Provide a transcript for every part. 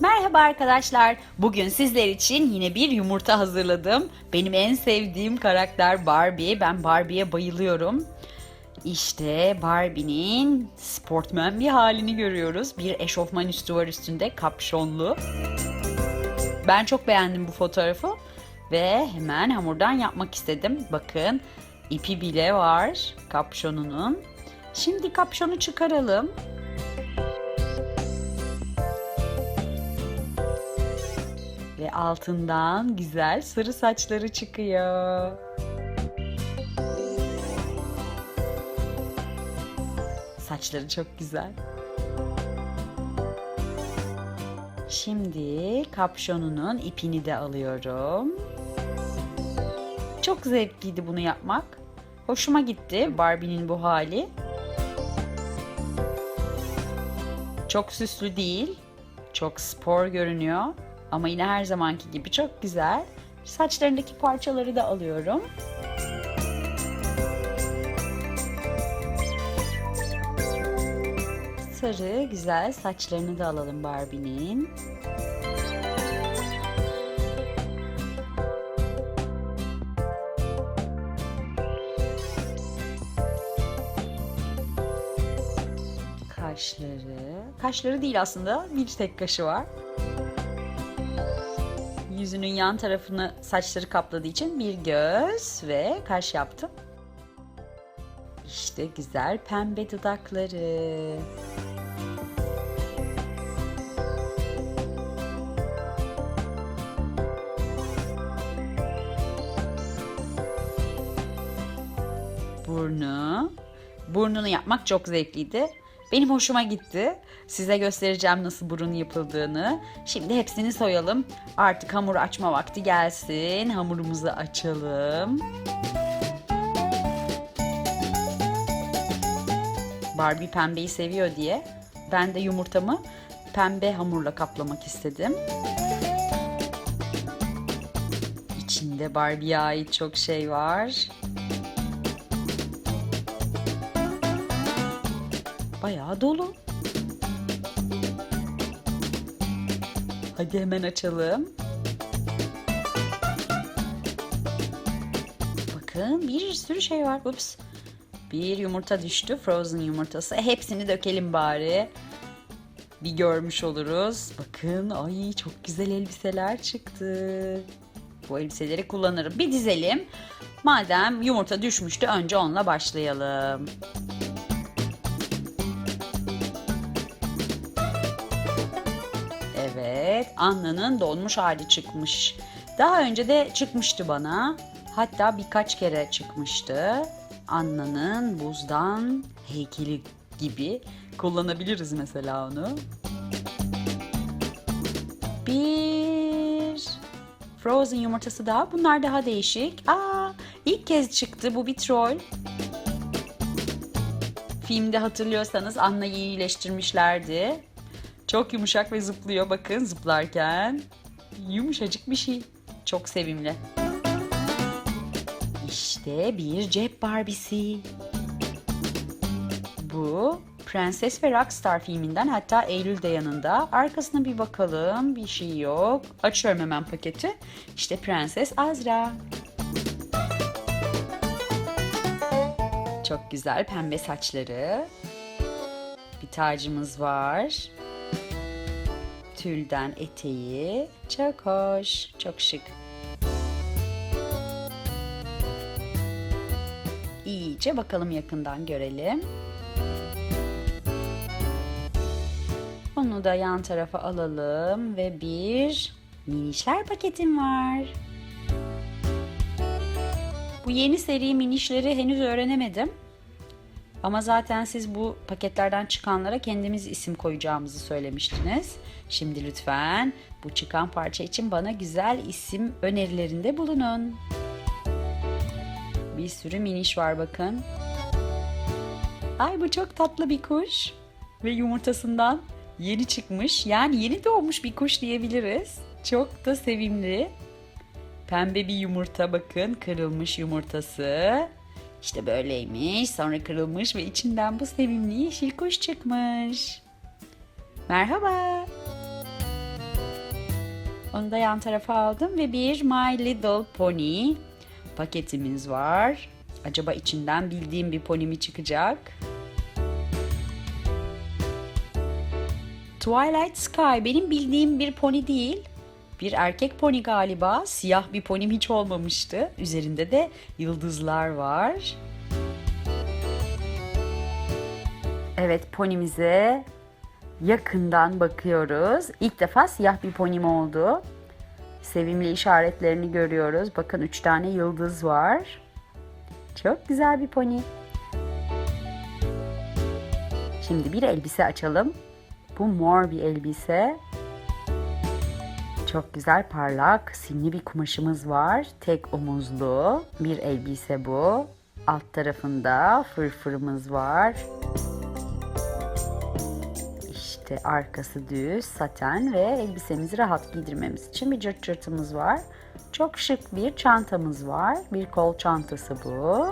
Merhaba arkadaşlar. Bugün sizler için yine bir yumurta hazırladım. Benim en sevdiğim karakter Barbie. Ben Barbie'ye bayılıyorum. İşte Barbie'nin sportman bir halini görüyoruz. Bir eşofman üstü var üstünde kapşonlu. Ben çok beğendim bu fotoğrafı ve hemen hamurdan yapmak istedim. Bakın ipi bile var kapşonunun. Şimdi kapşonu çıkaralım. Altından güzel sarı saçları çıkıyor. Saçları çok güzel. Şimdi kapşonunun ipini de alıyorum. Çok zevkliydi bunu yapmak. Hoşuma gitti Barbie'nin bu hali. Çok süslü değil. Çok spor görünüyor. Ama yine her zamanki gibi çok güzel. Saçlarındaki parçaları da alıyorum. Sarı güzel saçlarını da alalım Barbie'nin. Kaşları. Kaşları değil aslında. Bir tek kaşı var. Yüzünün yan tarafını saçları kapladığı için bir göz ve kaş yaptım. İşte güzel pembe dudakları. Burnu. Burnunu yapmak çok zevkliydi. Benim hoşuma gitti. Size göstereceğim nasıl burun yapıldığını. Şimdi hepsini soyalım. Artık hamur açma vakti gelsin. Hamurumuzu açalım. Barbie pembeyi seviyor diye ben de yumurtamı pembe hamurla kaplamak istedim. İçinde Barbie'ye ait çok şey var. Bayağı dolu. Hadi hemen açalım. Bakın bir sürü şey var. Ups. Bir yumurta düştü. Frozen yumurtası. E, hepsini dökelim bari. Bir görmüş oluruz. Bakın ay çok güzel elbiseler çıktı. Bu elbiseleri kullanırım. Bir dizelim. Madem yumurta düşmüştü önce onunla başlayalım. Anna'nın dolmuş hali çıkmış. Daha önce de çıkmıştı bana. Hatta birkaç kere çıkmıştı. Anna'nın buzdan heykeli gibi kullanabiliriz mesela onu. Bir Frozen yumurtası daha. Bunlar daha değişik. Aa, ilk kez çıktı. Bu bir troll. Filmde hatırlıyorsanız Anna'yı iyileştirmişlerdi. Çok yumuşak ve zıplıyor bakın zıplarken. Yumuşacık bir şey. Çok sevimli. İşte bir cep Barbie'si. Bu Prenses ve Rockstar filminden hatta Eylül de yanında. Arkasına bir bakalım. Bir şey yok. Açıyorum hemen paketi. İşte Prenses Azra. Çok güzel pembe saçları. Bir tacımız var. Tülden eteği. Çok hoş, çok şık. İyice bakalım yakından görelim. Onu da yan tarafa alalım ve bir minişler paketim var. Bu yeni seri minişleri henüz öğrenemedim. Ama zaten siz bu paketlerden çıkanlara kendimiz isim koyacağımızı söylemiştiniz. Şimdi lütfen bu çıkan parça için bana güzel isim önerilerinde bulunun. Bir sürü miniş var bakın. Ay bu çok tatlı bir kuş ve yumurtasından yeni çıkmış. Yani yeni doğmuş bir kuş diyebiliriz. Çok da sevimli. Pembe bir yumurta bakın kırılmış yumurtası. İşte böyleymiş. Sonra kırılmış ve içinden bu sevimli yeşil kuş çıkmış. Merhaba. Onu da yan tarafa aldım ve bir My Little Pony paketimiz var. Acaba içinden bildiğim bir pony mi çıkacak? Twilight Sky benim bildiğim bir pony değil. Bir erkek pony galiba. Siyah bir ponim hiç olmamıştı. Üzerinde de yıldızlar var. Evet ponimize yakından bakıyoruz. İlk defa siyah bir ponim oldu. Sevimli işaretlerini görüyoruz. Bakın üç tane yıldız var. Çok güzel bir pony. Şimdi bir elbise açalım. Bu mor bir elbise. Çok güzel parlak simli bir kumaşımız var. Tek omuzlu bir elbise bu. Alt tarafında fırfırımız var. İşte arkası düz, saten ve elbisemizi rahat giydirmemiz için bir cırt cırtımız var. Çok şık bir çantamız var. Bir kol çantası bu.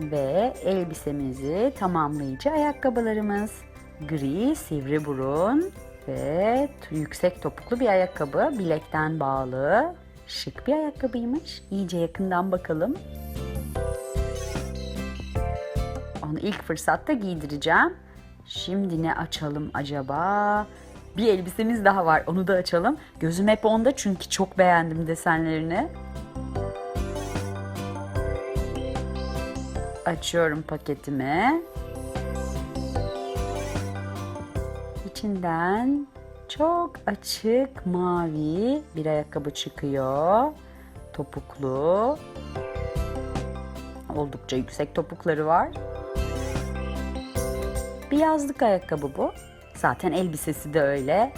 Ve elbisemizi tamamlayıcı ayakkabılarımız. Gri, sivri burun ve yüksek topuklu bir ayakkabı. Bilekten bağlı. Şık bir ayakkabıymış. İyice yakından bakalım. Onu ilk fırsatta giydireceğim. Şimdi ne açalım acaba? Bir elbisemiz daha var. Onu da açalım. Gözüm hep onda çünkü çok beğendim desenlerini. Açıyorum paketimi. İçinden çok açık mavi bir ayakkabı çıkıyor. Topuklu. Oldukça yüksek topukları var. Bir yazlık ayakkabı bu. Zaten elbisesi de öyle.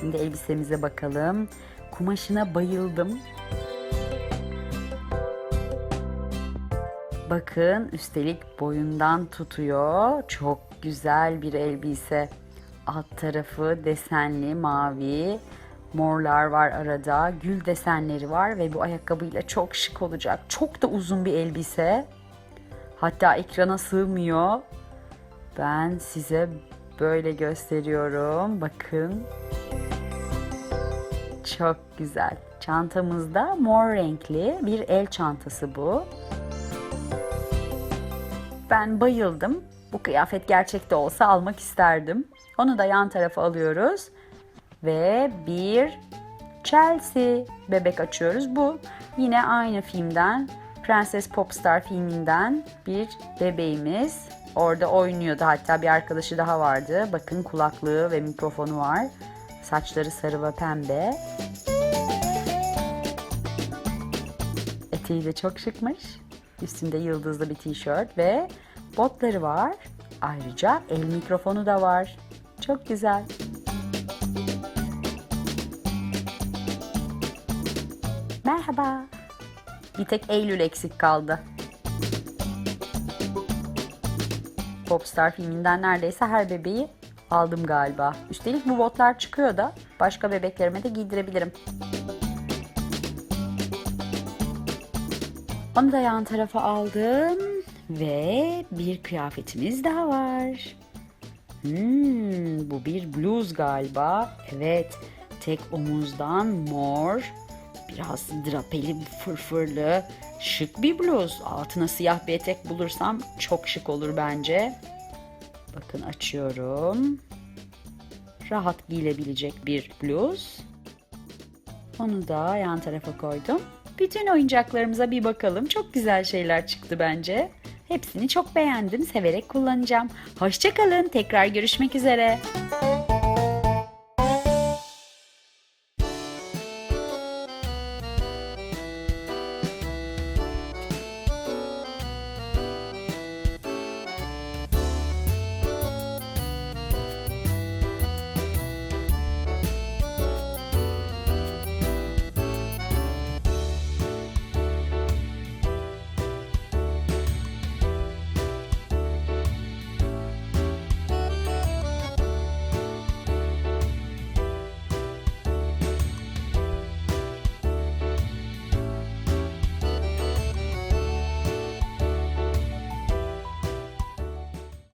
Şimdi elbisemize bakalım. Kumaşına bayıldım. Bakın üstelik boyundan tutuyor. Çok güzel bir elbise. Alt tarafı desenli mavi. Morlar var arada. Gül desenleri var ve bu ayakkabıyla çok şık olacak. Çok da uzun bir elbise. Hatta ekrana sığmıyor. Ben size böyle gösteriyorum. Bakın. Çok güzel. Çantamızda mor renkli bir el çantası bu. Ben bayıldım. Bu kıyafet gerçekte olsa almak isterdim. Onu da yan tarafa alıyoruz. Ve bir Chelsea bebek açıyoruz. Bu yine aynı filmden Prenses Popstar filminden bir bebeğimiz. Orada oynuyordu hatta bir arkadaşı daha vardı. Bakın kulaklığı ve mikrofonu var. Saçları sarı ve pembe. Eteği de çok şıkmış. Üstünde yıldızlı bir tişört ve botları var. Ayrıca el mikrofonu da var. Çok güzel. Merhaba. Bir tek Eylül eksik kaldı. Popstar filminden neredeyse her bebeği aldım galiba. Üstelik bu botlar çıkıyor da başka bebeklerime de giydirebilirim. Onu da yan tarafa aldım ve bir kıyafetimiz daha var. Hmm, bu bir bluz galiba. Evet, tek omuzdan mor, biraz drapeli, fırfırlı, şık bir bluz. Altına siyah bir etek bulursam çok şık olur bence. Bakın açıyorum. Rahat giyilebilecek bir bluz. Onu da yan tarafa koydum. Bütün oyuncaklarımıza bir bakalım. Çok güzel şeyler çıktı bence. Hepsini çok beğendim. Severek kullanacağım. Hoşçakalın. Tekrar görüşmek üzere.